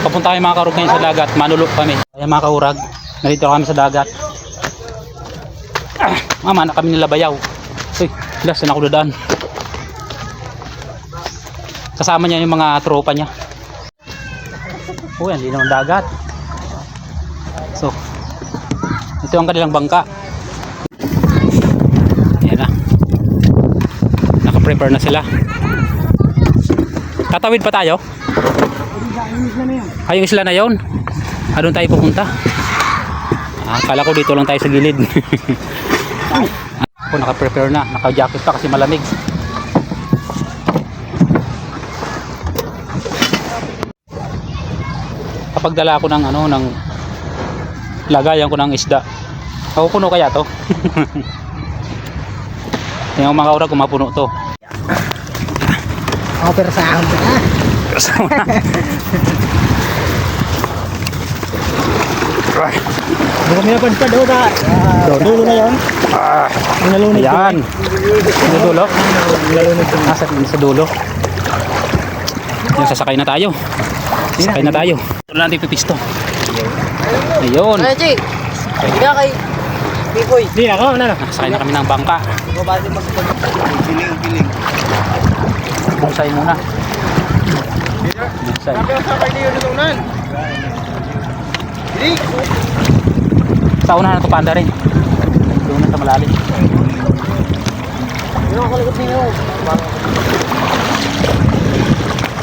Papunta kami mga kaurag ngayon sa dagat. Manulo kami. Kaya mga kaurag, narito kami sa dagat. Ah, mama na kami nila bayaw. Uy, last na ako dadaan. Kasama niya yung mga tropa niya. Uy, linaw ng dagat. So, ito ang kanilang bangka. Yan na. Naka-prepare na sila. Tatawid pa tayo? Ay, yung isla na yon. Ah, doon tayo pupunta. Ah, kala ko dito lang tayo sa gilid. Ako naka-prepare na. Naka-jacket pa kasi malamig. Kapag dala ako ng ano, ng lagayan ko ng isda. Ako puno kaya to? yung mga ura kung mapuno to. Offer sa akin ka. Hindi kami napadpad o ka. Dulo na yun. Ang nalunod Ayan. Sa dulo? Ah, sa, sa dulo. Yan, sasakay na tayo. Sasakay na tayo. Ito na natin pipisto. Ayun. Ay, Chi. Hindi na kay Pipoy. Hindi ako, ano na. Nakasakay na kami ng bangka. Piling, piling. Bonsai muna. Bonsai. sa kay Leo Lutunan. Piling. Sa unahan na ito panda rin. Na sa malalim. Ano ang kalikot ninyo?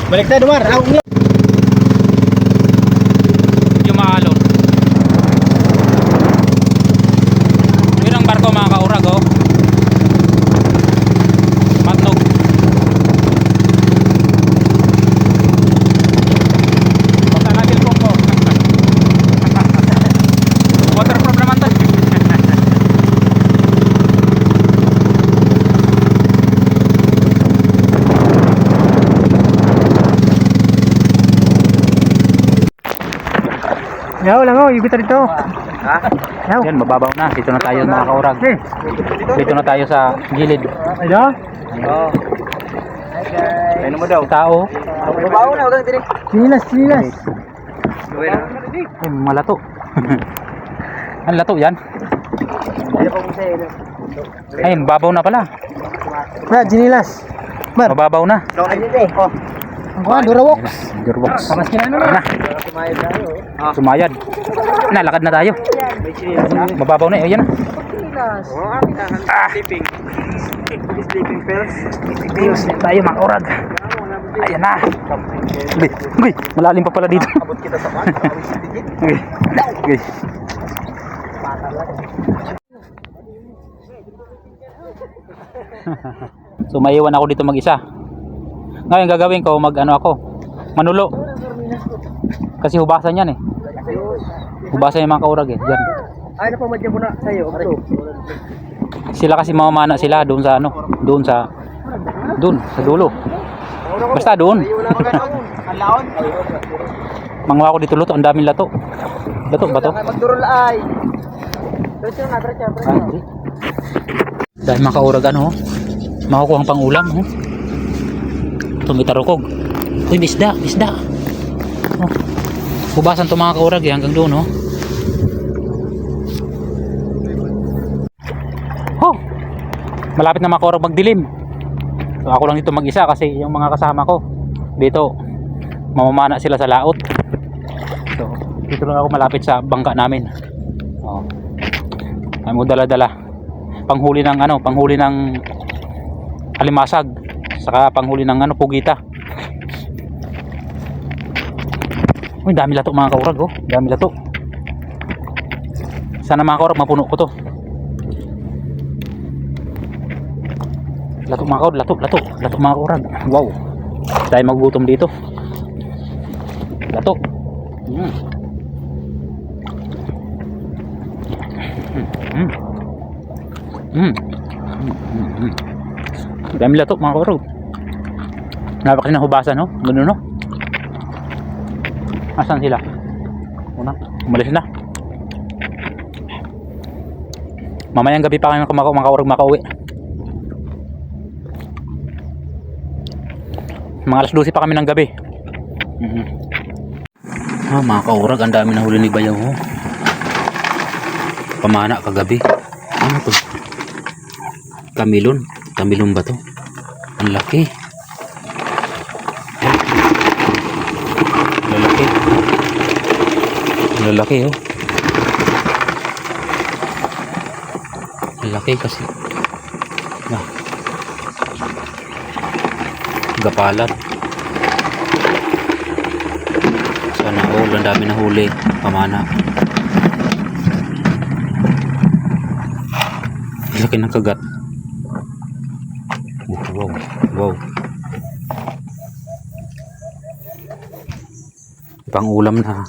Balik tayo, Dumar. Ako niyo. Yung maalon. Yun ang barko mga kaurag oh. Matnog. Basta nabil po po. Waterproof naman to. Yaw lang oh, ibita dito. Ha? Yaw. Yan, mababaw na. Dito na tayo mga kaurag. Dito na tayo sa gilid. ano? Oo. Hi guys. Ano mo daw? Tao. Babaw na, huwag kang Sinilas, sinilas. Gawin na. Ay, malato. Ang lato yan. Ayun, babaw na pala. Brad, sinilas. Bar, Mababaw na. Ano yun eh? Oh. Ang Durawok. Gearbox. Pamas kina ano Na, Sumayad tayo. sumayad. Na, lakad na tayo. Na. Mababaw na, eh, ayan na. Kailangan. Sleeping. Sleeping pills. Ayos na tayo mga orag. Ayan na. Uy, uy, malalim pa pala dito. Abot kita sa pan. Uy, uy. So may iwan ako dito mag-isa. Ngayon gagawin ko mag ano ako. Manulo. Kasi hubasan yan eh. Hubasan yung mga kaurag eh. Yan. Ay, napamadya mo na sa'yo. Ito. Sila kasi mamamana sila doon sa ano, doon sa doon sa dulo. Basta doon. Mangwa ko dito luto, ang daming lato. Lato ba to? Magdurol ay. Na, Ah, diretso. hindi. Dahil mga kaurag ano, makukuha ang pangulam. Oh. Tumitarukog. Uy, bisda, bisda. Oh. Hubasan to mga kaurag eh, hanggang doon. Oh. oh. Malapit na mga kaurag magdilim. So, ako lang dito mag-isa kasi yung mga kasama ko dito mamamana sila sa laot. So, dito lang ako malapit sa bangka namin. Oh. Ay mo dala-dala. Panghuli ng ano, panghuli ng alimasag, saka panghuli ng ano, pugita. Uy, dami lato mga kaurag, oh. Dami lato. Sana mga kaurag, mapuno ko to. Lato mga kaurag, lato, lato. Lato mga kaurag. Wow. Tayo magutom dito. Lato. Mm. Mm. Mm. Mm, mm, mm. Dami lato mga kaurog. Napakin ng hubasan no? Ganun no? Asan sila? Una, umalis na. Mamayang gabi pa kami kumakaw mga kaurog makauwi. Mga alas 12 pa kami ng gabi. Mhm. Ah, mga kaurag, ang dami na huli ni Bayaw. Oh. Pamana kagabi. Ano to? Kamilon. Kamilon ba to? Ang laki. Lalaki. Lalaki oh. Lalaki kasi. Ah. Gapalat. Sana all, ang dami na huli. Pamana. Laki ng kagat. Wow. Wow. Pang ulam na.